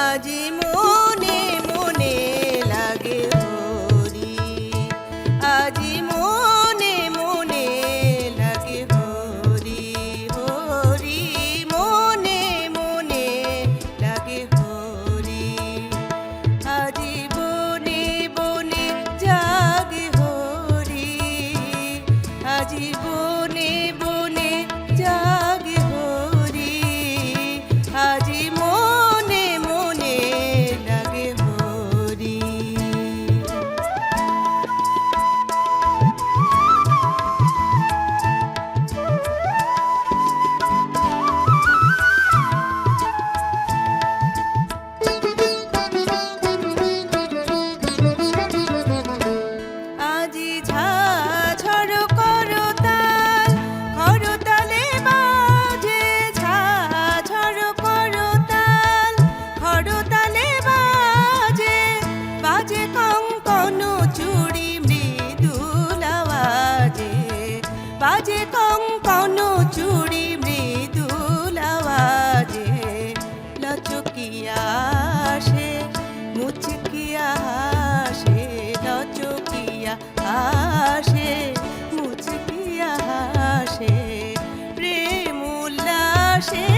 আজি মনে মনে লাগে আজি মনে মনে লাগে মনে মনে লাগে বনে জাগে shit.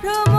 ভ্রমর